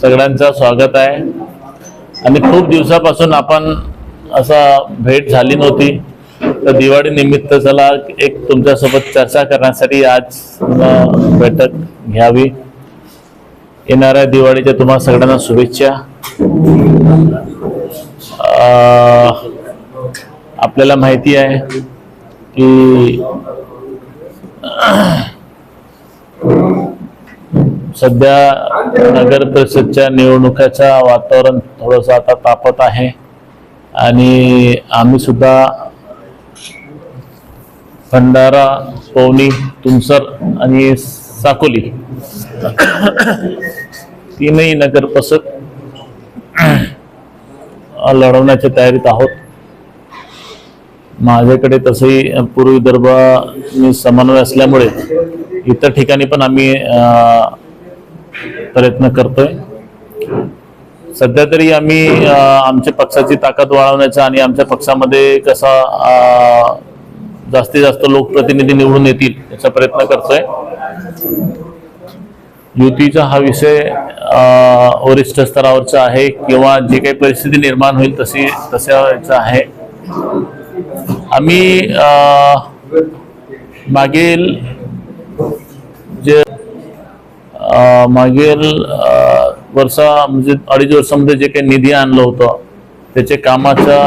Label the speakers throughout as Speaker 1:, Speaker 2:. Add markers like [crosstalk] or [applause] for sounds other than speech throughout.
Speaker 1: सगळ्यांचं स्वागत आहे. आणि खूप दिवसापासून आपण असा भेट झाली नव्हती. तर दिवाळी निमित्त चला एक तुमच्यासोबत चर्चा करण्यासाठी आज बैठक घ्यावी. येणाऱ्या दिवाळीच्या तुम्हाला सगळ्यांना शुभेच्छा. आपल्याला माहिती आहे की सध्या नगर परिषदच्या निवडणुकाच्या वातावरण थोडंसं आता तापत आहे. आणि आम्ही सुद्धा भंडारा पवनी तुमसर आणि साकोली तीनही नगर परिषद लढवण्याच्या तयारीत आहोत. माझ्याकडे तसंही पूर्व विदर्भ मी समन्वय असल्यामुळे इतर ठिकाणी पण आम्ही प्रयत्न करतोय. सध्या तरी आम्ही आमच्या पक्षाची ताकद वाढवण्याचा आणि आमच्या पक्षामध्ये कसा जास्तीत जास्त लोकप्रतिनिधी निवडून येतील याचा प्रयत्न करतोय. युतीचा हा विषय वरिष्ठ स्तरावरचा आहे किंवा जे काही परिस्थिती निर्माण होईल तशी तशाचा आहे. आम्ही मागील मागील वर्षा म्हणजे अडीच वर्षामध्ये जे काही निधी आणलं होतं त्याचे कामाचा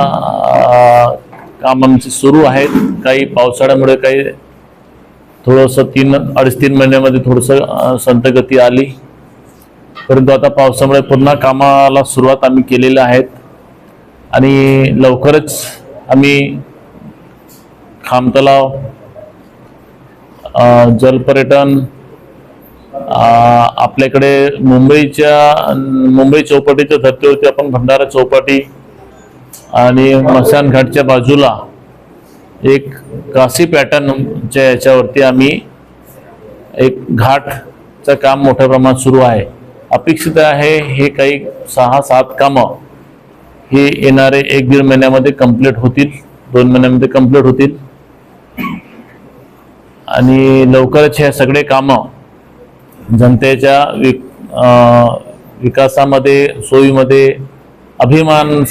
Speaker 1: काम आमचे सुरू आहेत. काही पावसाळ्यामुळे काही थोडंसं तीन अडीच तीन महिन्यामध्ये थोडंसं संतगती आली. परंतु आता पावसामुळे पुन्हा कामाला सुरुवात आम्ही केलेल्या आहेत. आणि लवकरच आम्ही खामतलाव तलाव जलपर्यटन आपल्याकडे मुंबईच्या मुंबई चौपाटीच्या धर्तीवरती आपण भंडारा चौपाटी आणि मसानघाटच्या बाजूला एक काशी पॅटर्नच्या याच्यावरती आम्ही एक घाटचं काम मोठ्या प्रमाणात सुरू आहे. अपेक्षित आहे हे काही सहा सात कामं हे येणारे एक दीड महिन्यामध्ये कंप्लीट होतील दोन महिन्यामध्ये कंप्लीट होतील. आणि लवकरच हे सगळे कामं जनतेच्या वि विकासामध्ये सोयीमध्ये अभिमान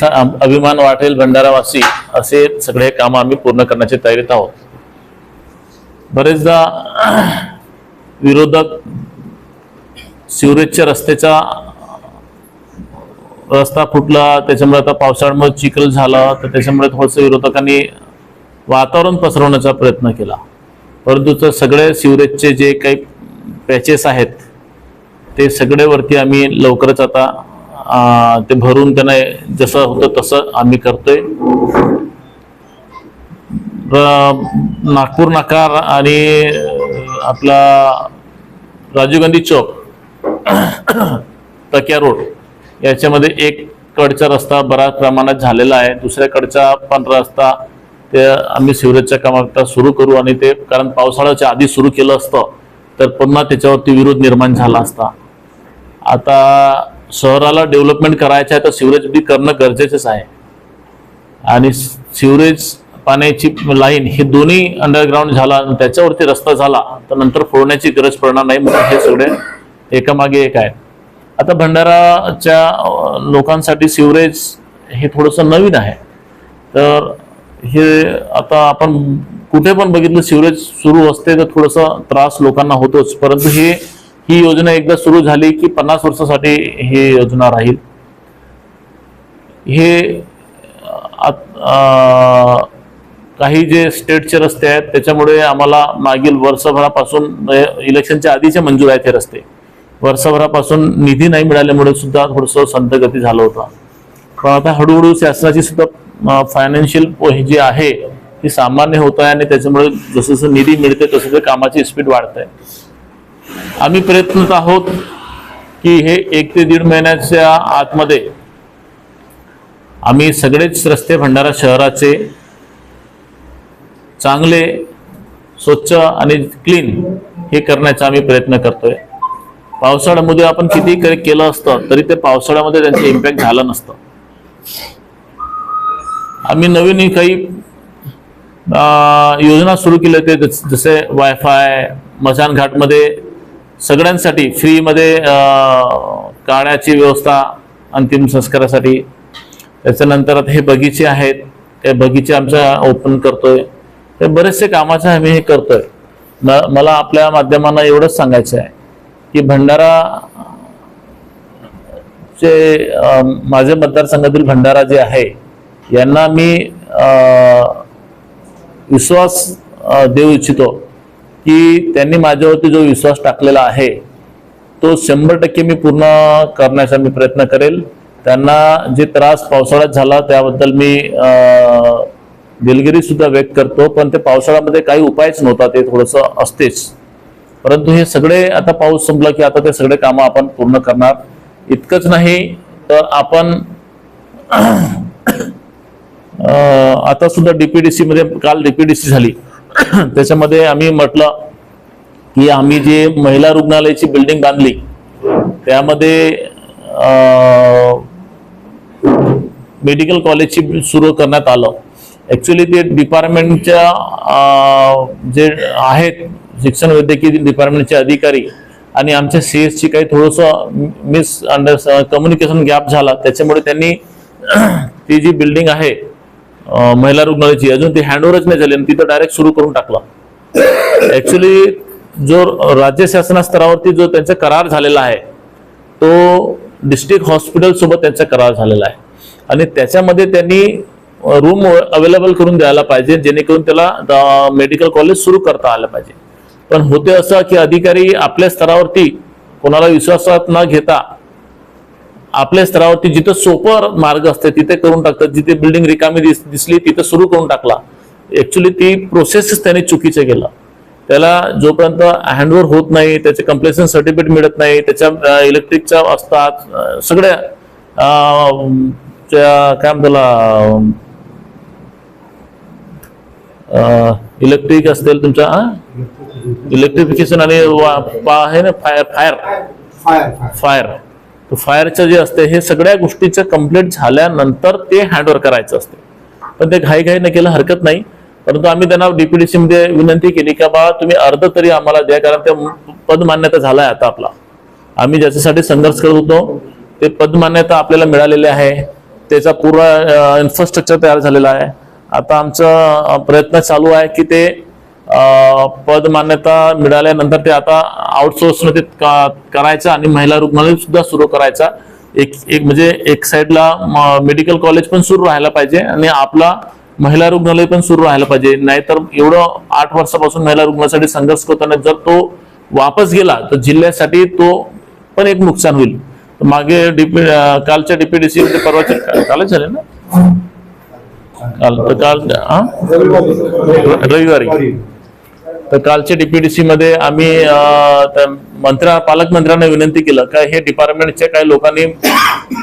Speaker 1: अभिमान वाटेल भंडारावासी असे सगळे कामं आम्ही पूर्ण करण्याच्या तयारीत आहोत. बरेचदा विरोधक सिवरेजच्या रस्त्याचा रस्ता फुटला त्याच्यामुळे आता पावसाळ्यामुळे चिखल झाला तर त्याच्यामुळे थोडंसं विरोधकांनी वातावरण पसरवण्याचा प्रयत्न केला. परंतु तर सगळे सिवरेजचे जे काही पॅचेस आहेत. ते सगळे वरती आम्ही लवकरच आता ते भरून त्यांना जसं होतं तसं आम्ही करतोय. नागपूर नाकार आणि आपला राजीव गांधी चौक तक्या रोड याच्यामध्ये एक कडचा रस्ता बऱ्याच प्रमाणात झालेला आहे. दुसऱ्याकडचा पण रस्ता ते आम्ही सिवरेजच्या कामाकरता सुरू करू आणि ते कारण पावसाळ्याच्या आधी सुरू केलं असतं. तर पुन्हा त्याच्यावरती विरोध निर्माण झाला असता. आता शहराला डेव्हलपमेंट करायचं आहे तर सिवरेज बी करणं गरजेचंच आहे. आणि सिवरेज पाण्याची लाईन हे दोन्ही अंडरग्राऊंड झाला आणि त्याच्यावरती रस्ता झाला तर नंतर फोडण्याची गरज पडणार नाही म्हणून हे सगळे एकामागे एक आहे आता भंडाराच्या लोकांसाठी सिवरेज हे थोडंसं नवीन आहे. तर हे आता आपण कुठे पण बघितलं सिवरेज सुरू असते तर थोडंसं त्रास लोकांना होतोच. परंतु हे ही योजना एकदा सुरू झाली की पन्नास वर्षासाठी ही योजना राहील. हे काही जे स्टेटचे रस्ते आहेत त्याच्यामुळे आम्हाला मागील वर्षभरापासून म्हणजे इलेक्शनच्या आधीचे मंजूर आहेत हे रस्ते. वर्षभरापासून निधी नाही मिळाल्यामुळे सुद्धा थोडंसं संतगती झालं होतं. पण आता हळूहळू शासनाची सुद्धा फायनान्शियल जी आहे ही सामान्य होत आहे आणि त्याच्यामुळे जसं जसं निधी मिळते तसं ते कामाची स्पीड वाढत आहे आम्ही प्रयत्नत आहोत की हे एक ते दीड महिन्याच्या आतमध्ये आम्ही सगळेच रस्ते भंडारा शहराचे चांगले स्वच्छ आणि क्लीन हे करण्याचा आम्ही प्रयत्न करतोय. पावसाळ्यामध्ये आपण किती केलं असतं तरी ते पावसाळ्यामध्ये त्यांचं इम्पॅक्ट झालं नसतं. आम्ही नवीन काही योजना सुरू केली होती. जसे वायफाय मशान घाटमध्ये सगळ्यांसाठी फ्रीमध्ये काळ्याची व्यवस्था अंतिम संस्कारासाठी. त्याच्यानंतर आता हे बगीचे आहेत. ते बगीचे आमच्या ओपन करतोय. हे बरेचसे कामाचे आम्ही हे करतोय. म- मला आपल्या माध्यमांना एवढंच सांगायचं आहे की भंडारा चे माझे मतदारसंघातील भंडारा जे आहे यांना मी विश्वास देऊ इच्छितो की त्यांनी माझ्यावरती जो विश्वास टाकलेला आहे तो शंभर टक्के मी पूर्ण करण्याचा मी प्रयत्न करेल. त्यांना जे त्रास पावसाळ्यात झाला त्याबद्दल मी दिलगिरी सुद्धा व्यक्त करतो पण ते पावसाळ्यामध्ये काही उपायच नव्हता ते थोडस असतेच. परंतु हे सगळे आता पाऊस संपला की आता ते सगळे कामं आपण पूर्ण करणार. इतकंच नाही तर आपण आता सुद्धा डीपीडीसी मध्ये काल डीपीडीसी झाली. [clears throat] त्याच्यामध्ये आम्ही म्हटलं की आम्ही जे महिला रुग्णालयाची बिल्डिंग बांधली त्यामध्ये मेडिकल कॉलेजची सुरू करण्यात आलं. ऍक्च्युली ते डिपार्टमेंटच्या जे आहेत शिक्षण वैद्यकीय डिपार्टमेंटचे अधिकारी आणि आमच्या सी एसची काही थोडंसं मिस अंडर कम्युनिकेशन गॅप झाला. त्याच्यामुळे त्यांनी [clears throat] ती जी बिल्डिंग आहे महिला रुग्णालयाची. अजून ती हँडओव्हरच नाही झाली आणि तिथं डायरेक्ट सुरू करून टाकला. ऍक्च्युली जो राज्य शासना स्तरावरती जो त्यांचा करार झालेला आहे तो डिस्ट्रिक्ट हॉस्पिटल सोबत त्यांचा करार झालेला आहे. आणि त्याच्यामध्ये त्यांनी रूम अवेलेबल करून द्यायला पाहिजे जेणेकरून त्याला मेडिकल कॉलेज सुरू करता आलं पाहिजे. पण होते असं की अधिकारी आपल्या स्तरावरती कोणाला विश्वासात न घेता आपल्या स्तरावरती जिथं सोपं मार्ग असते तिथे करून टाकतात. जिथे बिल्डिंग रिकामी दिस दिसली तिथे सुरू करून टाकला. ऍक्च्युली ती प्रोसेसच त्यांनी चुकीचं केलं. त्याला जोपर्यंत हँडओव्हर होत नाही त्याचे कम्प्लेसन सर्टिफिकेट मिळत नाही त्याच्या इलेक्ट्रिकच्या असतात सगळ्या काय म्हणताला इलेक्ट्रिक असतील तुमच्या इलेक्ट्रिफिकेशन आणि आहे ना फायर फायर
Speaker 2: फायर
Speaker 1: फायरचं जे असते हे सगळ्या गोष्टीचं कंप्लीट झाल्यानंतर ते हँडओव्हर करायचं असते. पण ते घाई घाई न केलं हरकत नाही. परंतु आम्ही त्यांना डीपीडीसी मध्ये विनंती केली की बा तुम्ही अर्ध तरी आम्हाला द्या कारण ते पद मान्यता झालाय आता आपला. आम्ही ज्याच्यासाठी संघर्ष करत होतो ते पद मान्यता आपल्याला मिळालेली आहे. त्याचा पूर्ण इन्फ्रास्ट्रक्चर तयार झालेला आहे. आता आमचा प्रयत्न चालू आहे की ते पद मान्यता मिळाल्यानंतर ते आता आउटसोर्समध्ये करायचं आणि महिला रुग्णालय सुद्धा सुरू करायचा. एक एक म्हणजे एक साईडला मेडिकल कॉलेज पण सुरू राहायला पाहिजे आणि आपला महिला रुग्णालय पण सुरू राहायला पाहिजे. नाहीतर एवढं आठ वर्षापासून महिला रुग्णासाठी संघर्ष करताना जर तो वापस गेला तर जिल्ह्यासाठी तो पण एक नुकसान होईल. मागे डीपी कालच्या डीपीडीसी मध्ये परवाच्या कालच झाले ना? काल काल रविवारी. तर कालच्या डीपीडीसी मध्ये आम्ही मंत्र्या पालकमंत्र्यांना विनंती केलं का हे डिपार्टमेंटच्या काही लोकांनी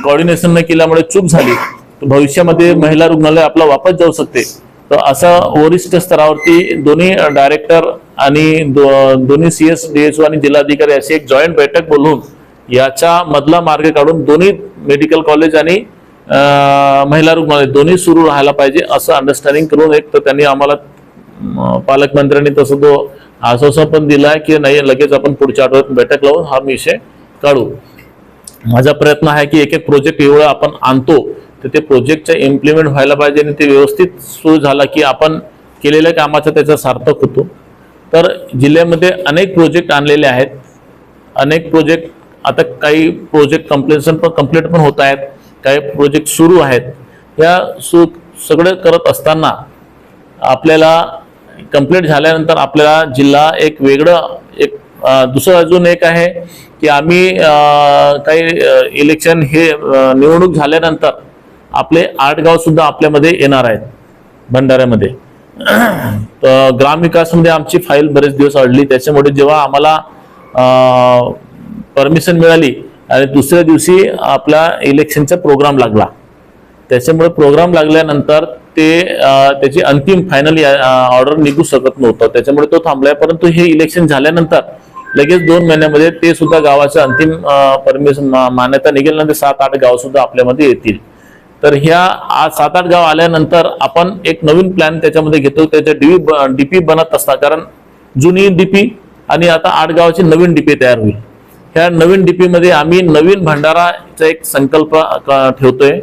Speaker 1: कॉर्डिनेशन न केल्यामुळे चूक झाली तर भविष्यामध्ये महिला रुग्णालय आपला वापस जाऊ शकते. तर असं वरिष्ठ स्तरावरती दोन्ही डायरेक्टर आणि दो- दोन्ही सीएस डीएसओ आणि जिल्हाधिकारी अशी एक जॉईंट बैठक बोलवून याच्या मधला मार्ग काढून दोन्ही मेडिकल कॉलेज आणि महिला रुग्णालय दोन्ही सुरू राहायला पाहिजे असं अंडरस्टँडिंग करून एक तर त्यांनी आम्हाला पालकमंत्र्यांनी तसं तो आश्वासन पण दिला की नाही लगेच आपण पुढच्या आठवड्यात बैठक लावून हा विषय काढू. माझा प्रयत्न आहे की एक एक प्रोजेक्ट एवढं आपण आणतो तर ते प्रोजेक्टच्या इम्प्लिमेंट व्हायला पाहिजे आणि ते व्यवस्थित सुरू झाला की आपण केलेल्या कामाचा त्याचा सार्थक होतो. तर जिल्ह्यामध्ये अनेक प्रोजेक्ट आणलेले आहेत. अनेक प्रोजेक्ट आता काही प्रोजेक्ट कम्प्लेशन पण कंप्लीट पण होत आहेत. काही प्रोजेक्ट सुरू आहेत. या सु सगळं करत असताना आपल्याला कंप्लीट झाल्यानंतर आपल्याला जिल्हा एक वेगळं एक दुसरं अजून एक आहे की आम्ही काही इलेक्शन हे निवडणूक झाल्यानंतर आपले आठ गाव सुद्धा आपल्यामध्ये येणार आहेत भंडाऱ्यामध्ये. [clears throat] तर ग्रामविकासमध्ये आमची फाईल बरेच दिवस अडली. त्याच्यामुळे जेव्हा आम्हाला परमिशन मिळाली आणि दुसऱ्या दिवशी आपला इलेक्शनचा प्रोग्राम लागला. त्याच्यामुळे प्रोग्राम लागल्यानंतर ते त्याची अंतिम फायनली ऑर्डर निघू शकत नव्हतं. त्याच्यामुळे तो थांबलाय. परंतु हे इलेक्शन झाल्यानंतर लगेच दोन महिन्यामध्ये ते सुद्धा गावाचं अंतिम परमिशन मान्यता निघेल ना ते सात आठ गाव सुद्धा आपल्यामध्ये येतील. तर ह्या आज सात आठ गाव आल्यानंतर आपण एक नवीन प्लॅन त्याच्यामध्ये घेतो. त्याच्या डीपी डीपी बनत असता कारण जुनी डीपी आणि आता आठ गावाची नवीन डीपी तयार होईल. ह्या नवीन डीपी मध्ये आम्ही नवीन भंडाराचा एक संकल्प ठेवतोय.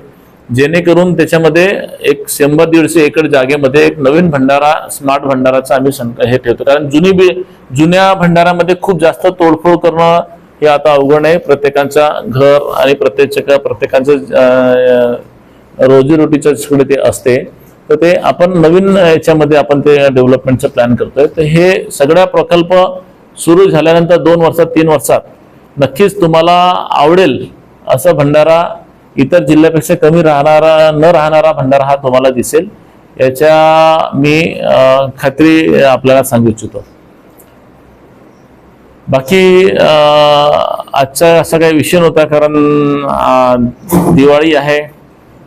Speaker 1: जेणेकरून त्याच्यामध्ये एक शंभर दीडशे एकर जागेमध्ये एक नवीन भंडारा स्मार्ट भंडाराचा आम्ही हे ठेवतो. कारण जुनी बी- जुन्या भंडारामध्ये खूप जास्त तोडफोड करणं हे आता अवघड आहे. प्रत्येकांचा घर आणि प्रत्येक प्रत्येकाचं रोजीरोटीच्या तिकडे ते असते. तर ते आपण नवीन याच्यामध्ये आपण ते डेव्हलपमेंटचं प्लॅन करतोय. तर हे सगळ्या प्रकल्प सुरू झाल्यानंतर दोन वर्षात तीन वर्षात नक्कीच तुम्हाला आवडेल असा भंडारा इतर जिल्ह्यापेक्षा कमी राहणारा न राहणारा भंडारा हा तुम्हाला दिसेल. याच्या मी खात्री आपल्याला सांगू इच्छितो. बाकी आजचा असा काही विषय नव्हता कारण दिवाळी आहे.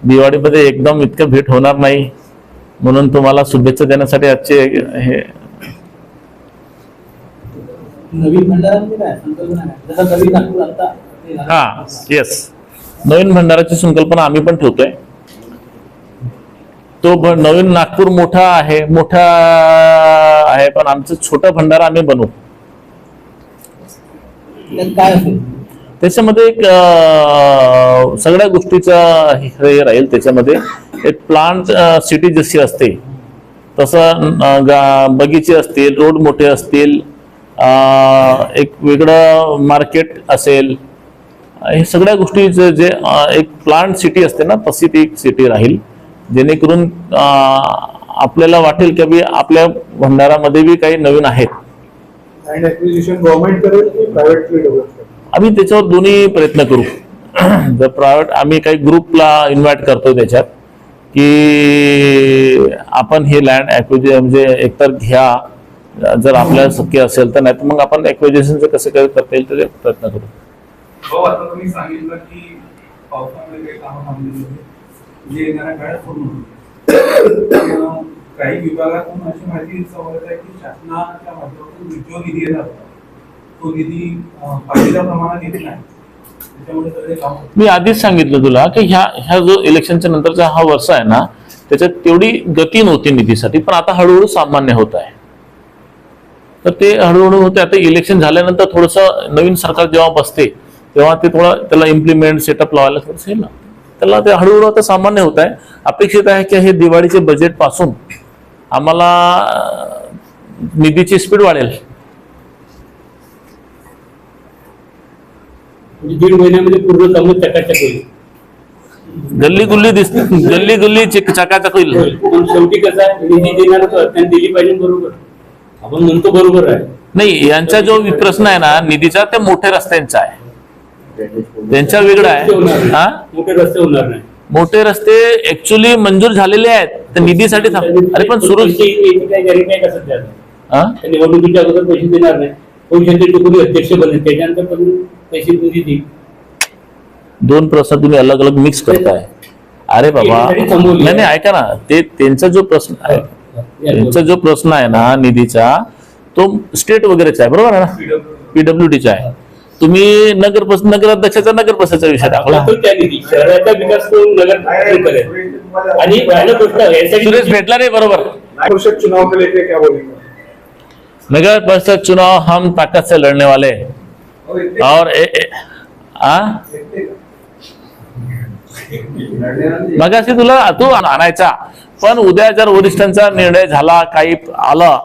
Speaker 1: दिवाळीमध्ये एकदम इतकं भेट होणार नाही. म्हणून तुम्हाला शुभेच्छा देण्यासाठी आजचे हे
Speaker 2: म्हणजे.
Speaker 1: हा येस नवीन भंडाराची संकल्पना आम्ही पण ठेवतोय. तो नवीन नागपूर मोठा आहे मोठा आहे पण आमचं छोटा भंडारा आम्ही बनवू. त्याच्यामध्ये एक सगळ्या गोष्टीचा हे राहील त्याच्यामध्ये. एक प्लांट सिटी जशी असते तसं बगीचे असतील रोड मोठे असतील एक वेगळं मार्केट असेल हे सगळ्या गोष्टीचं जे एक प्लांट सिटी असते ना तशी ती एक सिटी राहील जेणेकरून आपल्याला वाटेल की बी आपल्या भंडारामध्ये बी काही नवीन आहेत. आम्ही त्याच्यावर दोन्ही प्रयत्न करू. जर प्रायव्हेट आम्ही काही ग्रुपला इन्व्हाइट करतो त्याच्यात की आपण हे लँड ऍक्विज म्हणजे एकतर घ्या जर आपल्याला शक्य असेल तर नाही तर मग आपण ऍक्विजेशनचं कसं काय करता येईल ते प्रयत्न करू.
Speaker 3: हो आता तुम्ही सांगितलं की पावसामध्ये काही कामं थांबलेली होते जे येणाऱ्या काळात पूर्ण होते काही विभागातून अशी माहिती समजत आहे की शासनाच्या माध्यमातून जो निधी येणार होता. तो निधी अं, प्रमाणात येत नाही.
Speaker 1: मी आधीच सांगितलं तुला की ह्या ह्या जो इलेक्शनच्या नंतरचा हा वर्ष आहे ना त्याच्यात तेवढी गती नव्हती निधीसाठी पण आता हळूहळू सामान्य होत आहे. तर ते हळूहळू होते. आता इलेक्शन झाल्यानंतर थोडंसं नवीन सरकार जेव्हा बसते तेव्हा ते थोडं त्याला इम्प्लिमेंट सेटअप लावायला थोडंसं हे लागतं. त्याला ते हळूहळू आता सामान्य होत आहे. अपेक्षित आहे की हे दिवाळीचे बजेटपासून आम्हाला निधीची स्पीड वाढेल.
Speaker 4: म्हणजे दीड महिन्यामध्ये पूर्ण चकाचक होईल.
Speaker 1: गल्ली गुल्ली दिस गल्ली गुल्ली चिक चकाचक होईल.
Speaker 4: पण शेवटी कसं आहे निधी देणार त्यांनी दिली पाहिजे बरोबर. आपण म्हणतो बरोबर आहे.
Speaker 1: नाही यांचा जो प्रश्न आहे ना निधीचा ते मोठे रस्त्यांचा आहे. त्यांचा वेगळा आहे. हा?
Speaker 4: मोठे रस्ते होणार नाही.
Speaker 1: मोठे रस्ते ऍक्च्युली मंजूर झालेले आहेत. तर निधीसाठी अरे पण सुरू हा?
Speaker 4: निवडणुकीच्या अगोदर पैसे देणार नाही. अध्यक्ष बनेल त्याच्यानंतर पण पैसे निधी
Speaker 1: दोन प्रश्न तुम्ही अलग अलग मिक्स करताय. अरे बाबा. नाही. नाही ऐका ना. ते त्यांचा जो प्रश्न आहे त्यांचा जो प्रश्न आहे ना निधीचा तो स्टेट वगैरेचा आहे. बरोबर आहे ना? पीडब्ल्यू. डीचा आहे. तुम्ही नगर नगराध्यक्षाचा नगर परिषदेचा विषय
Speaker 4: निधी शहराचा विकास करून नगर करेल आणि
Speaker 1: सुरेश भेटला नाही बरोबर.
Speaker 5: परिषद चुनाव को लेके क्या बोलेंगे
Speaker 1: नगर परिषद चुनाव हम ताकत से लड़ने वाले. हैं। और ए, ए, आ? मगाशी तुला तू आणायचा. पण उद्या जर वरिष्ठांचा निर्णय झाला काही आला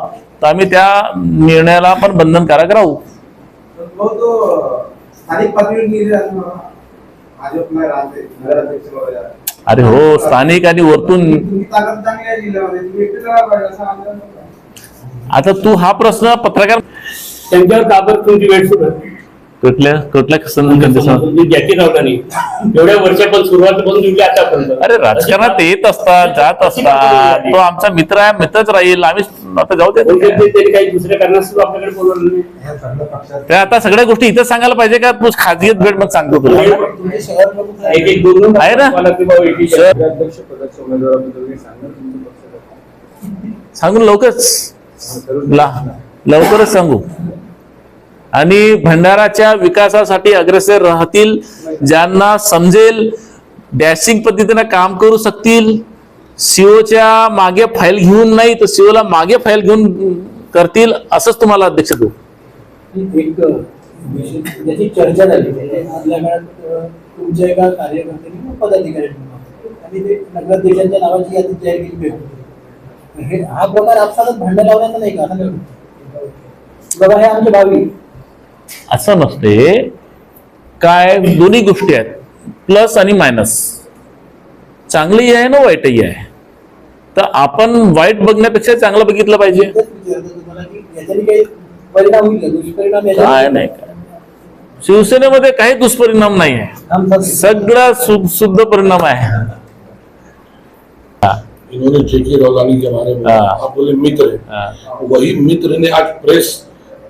Speaker 1: तर आम्ही त्या निर्णयाला पण बंधनकारक राहू.
Speaker 6: तो तो स्थानिक पातळीवर. भाजपला राहते नगराध्यक्ष वगैरे
Speaker 1: अरे हो स्थानिक आणि वरतून. आता तू हा प्रश्न पत्रकार
Speaker 4: त्यांच्यावर तुमची वेळ सुरू
Speaker 1: कुठल्या कुठल्या कंडिशन
Speaker 4: म्हणजे ज्याची रावला नाही. एवढ्या वर्षापासून सुरुवात करून तुमची आतापर्यंत.
Speaker 1: अरे राजकारणात येत असतात जात असतात. तो आमचा मित्र आहे मित्रच राहील. आम्ही आता जाऊ दे.
Speaker 4: काही दुसऱ्या कारणास्तव आपल्याकडे बोलवलं नाही.
Speaker 1: त्या आता सगळ्या गोष्टी इथं सांगायला पाहिजे का? तू खाजगीत भेट मग सांगतो तुला.
Speaker 6: तुमचे शहर प्रमुख
Speaker 4: एक एक दोन दोन
Speaker 1: आहे ना? सांगून लवकरच. ला लवकरच सांगू. आणि भंडाराच्या विकासासाठी अग्रेसर राहतील ज्यांना समजेल डॅशिंग पद्धतीने काम करू शकतील. सीओच्या मागे फाईल घेऊन नाही तर सीओला मागे फाईल घेऊन करतील असंच तुम्हाला अध्यक्ष देऊ.
Speaker 2: एक चर्चा झाली म्हणजे आपल्या काळात तुमच्या एका कार्यकर्त्यांनी किंवा पदाधिकाऱ्यांनी आणि ते नगराध्यक्षांच्या नावाची यादी जाहीर केली होती हे हा प्रकार आपसालाच भांडण लावण्याचा नाही का? बाबा हे आमचे भावी
Speaker 1: असं नसते. काय? दोन्ही गोष्टी आहेत. प्लस आणि मायनस. चांगली आहे ना वाईटही आहे? तर आपण वाईट बघण्यापेक्षा चांगलं बघितलं पाहिजे. काय नाही. काय शिवसेनेमध्ये काही दुष्परिणाम नाही आहे. सगळा शुद्ध परिणाम आहे. हा,
Speaker 7: इन्होंने जेके रौलानी के बारे में। आप बोले मित्र. वही मित्र ने आज प्रेस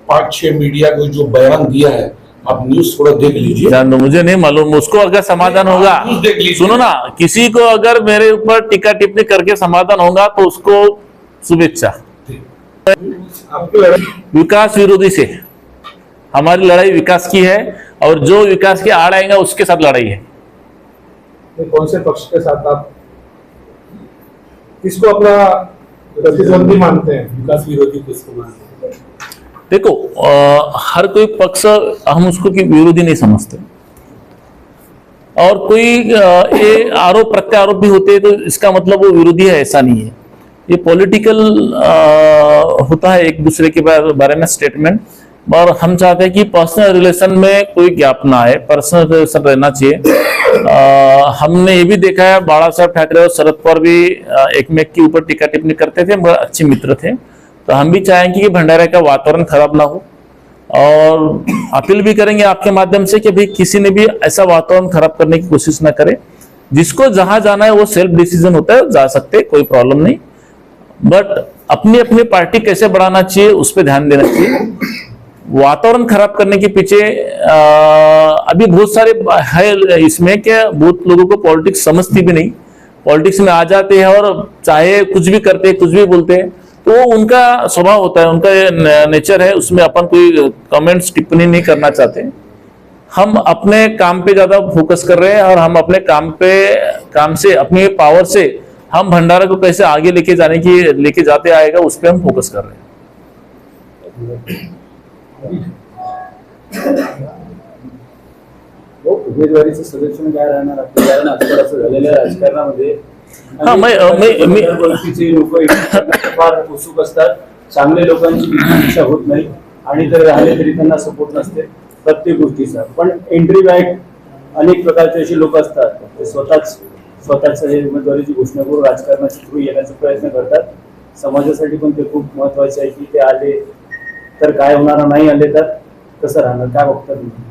Speaker 7: पाँच छह मीडिया को जो बयान दिया है आप न्यूज़ थोड़ा देख लीजिए।
Speaker 1: जान दो, मुझे नहीं मालूम उसको अगर समाधान होगा
Speaker 7: देख लीजिए।
Speaker 1: सुनो ना किसी को अगर मेरे ऊपर टीका टिप्पणी करके समाधान होगा तो उसको शुभेच्छा। विकास विरोधी से हमारी लड़ाई विकास की है और जो विकास के आड़ आएगा उसके साथ लड़ाई है।
Speaker 5: कौन से पक्ष के साथ आप किसको अपना प्रतिद्वंदी मानते हैं?
Speaker 4: विकास विरोधी किसको मानते हैं?
Speaker 1: देखो अ, हर कोई पक्ष हम उसको कि विरोधी नहीं समझते। और कोई ये आरोप प्रत्यारोप भी होते हैं तो इसका मतलब वो विरोधी है ऐसा नहीं है। ये पॉलिटिकल होता है एक दूसरे के बारे में स्टेटमेंट और हम चाहते हैं कि पर्सनल रिलेशन में कोई गैप ना आए पर्सनल रिलेशन रहना चाहिए। हमने ये भी देखा है बाला साहब ठाकरे और शरद पवार भी एक मेक के ऊपर टीका टिप्पणी करते थे मगर अच्छे मित्र थे। तो हम भी चाहेंगे कि भंडारा का वातावरण खराब ना हो। और अपील भी करेंगे आपके माध्यम से कि भाई किसी ने भी ऐसा वातावरण खराब करने की कोशिश ना करे। जिसको जहाँ जाना है वो सेल्फ डिसीज़न होता है जा सकते कोई प्रॉब्लम नहीं। बट अपनी अपनी पार्टी कैसे बढ़ाना चाहिए उस पर ध्यान देना चाहिए। वातावरण खराब करने के पीछे अ, अभी बहुत सारे है इसमें क्या बहुत लोगों को पॉलिटिक्स समझती भी नहीं। पॉलिटिक्स में आ जाते हैं और चाहे कुछ भी करते कुछ भी बोलते हैं। तो वो उनका स्वभाव होता है, उनका नेचर है, उसमें अपन कोई कमेंट्स टिप्पणी नहीं करना चाहते। हम अपने काम पे ज़्यादा फोकस कर रहे हैं और हम अपने काम पे, काम से, अपनी पावर से हम भंडारा को कैसे आगे लेके जाने की, लेके जाते आएगा, उस पर हम फोकस कर रहे हैं।
Speaker 8: उमेदवारीचं सदस्य काय
Speaker 1: हा, मै- मै- मी-
Speaker 8: लोक फार उत्सुक असतात. चांगल्या लोकांची इच्छा होत नाही. आणि जर राहिले तरी त्यांना सपोर्ट नसते. प्रत्येक गोष्टीचा. पण एंट्री बॅक अनेक प्रकारचे असे लोक असतात. ते स्वतःच स्वतःच हे उमेदवारीची घोषणा करून राजकारणाच्या थ्रू येण्याचा प्रयत्न करतात. समाजासाठी पण ते खूप महत्त्वाचे आहे की ते आले तर काय होणार नाही आले तर कसं राहणार? काय बघता तुम्ही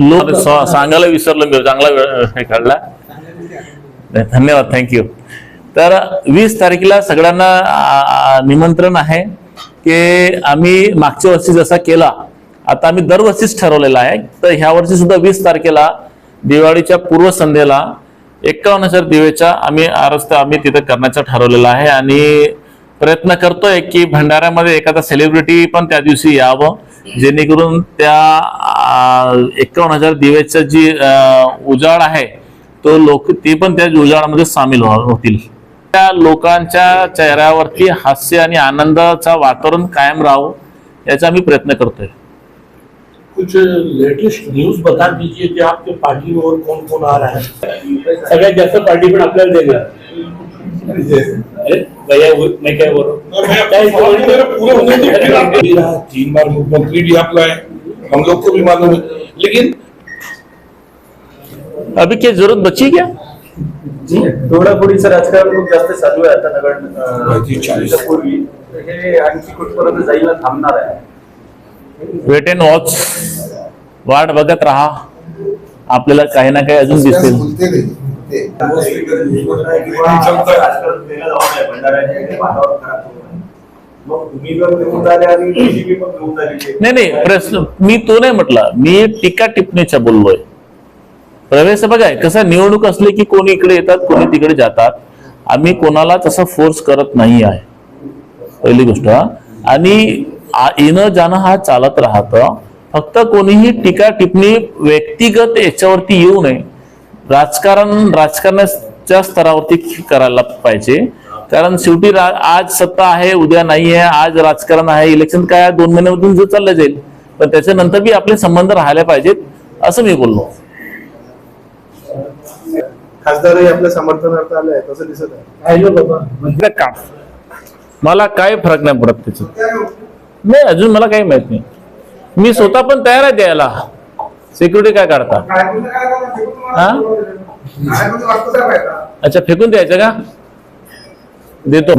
Speaker 1: लोक सांगायला विसरलो मी. चांगला वेळ हे काढला. धन्यवाद थँक्यू तर वीस तारखेला सगळ्यांना निमंत्रण आहे की आम्ही मागच्या वर्षी जसा केला आता आम्ही दरवर्षीच ठरवलेला आहे. तर ह्या वर्षी सुद्धा वीस तारखेला दिवाळीच्या पूर्वसंध्येला एकावन्न हजार दिवेच्या आम्ही आरस्त आम्ही तिथं करण्याचं ठरवलेलं आहे. आणि प्रयत्न करतोय की भंडाऱ्यामध्ये एखादा सेलिब्रिटी पण त्या दिवशी यावं जेणेकरून त्या एकावन्न हजार दिवेचं जी उजाड आहे तो लोक ते पण त्या उजाडामध्ये सामील हो- होतील. त्या लोकांच्या चेहऱ्यावरती हास्य आणि आनंदाचा वातावरण कायम राहावं याचा आम्ही प्रयत्न करतोय.
Speaker 7: कुछ लेटेस्ट न्यूज बता दीजिए कि आपके पार्टी में और कौन कौन आ रहा है?
Speaker 4: सगळ्यात जास्त पार्टी पण आपल्याला देणार. अरे भैया वो- मैं क्या बोल रहा हूँ? [laughs]
Speaker 7: तीन बार मुख्यमंत्री भी आप लाए हम लोग को भी मालूम है। लेकिन
Speaker 1: अभी क्या ज़रूरत बची क्या?
Speaker 8: तोडाफोडीचं राजकारण खूप जास्त चालू आहे आता नगर
Speaker 7: माहिती चाळीस.
Speaker 8: पूर्वी. हे आणखी कुठपर्यंत जाईल थांबणार आहे?
Speaker 1: वेट अँड वॉच वाट बघत राहा. आपल्याला काही ना काही अजून दिसेल.
Speaker 6: बोलते नाही.
Speaker 1: नाही नाही प्रश्न मी तो नाही म्हटलं. मी टीका टिप्पणीच्या बोललोय. प्रवेश बघाय कसं निवडणूक असली की कोणी इकडे येतात कोणी तिकडे जातात. आम्ही कोणाला तसं फोर्स करत नाही आहे. पहिली गोष्ट आणि येणं जाणं हा चालत राहतं. फक्त कोणीही टीका टिप्पणी व्यक्तिगत याच्यावरती येऊ नये. राजकारण राजकारणाच्या स्तरावरती करायला पाहिजे. कारण शेवटी आज सत्ता आहे उद्या नाही आहे आज राजकारण आहे इलेक्शन काय दोन महिन्यामधून जो चाललं जाईल. पण त्याच्यानंतर बी आपले संबंध राहायला पाहिजेत असं मी बोललो.
Speaker 5: खासदारही आपल्या समर्थनार्थ आले आहे तसं दिसत आहे.
Speaker 8: राहिलो बाबा?
Speaker 1: म्हणजे का? मला काय फरक नाही पडत त्याचं नाही अजून मला काही माहीत नाही. मी स्वतः पण तयार आहे द्यायला. सिक्युरिटी काय काढता हा? अच्छा फेकून द्यायचं का? देतो.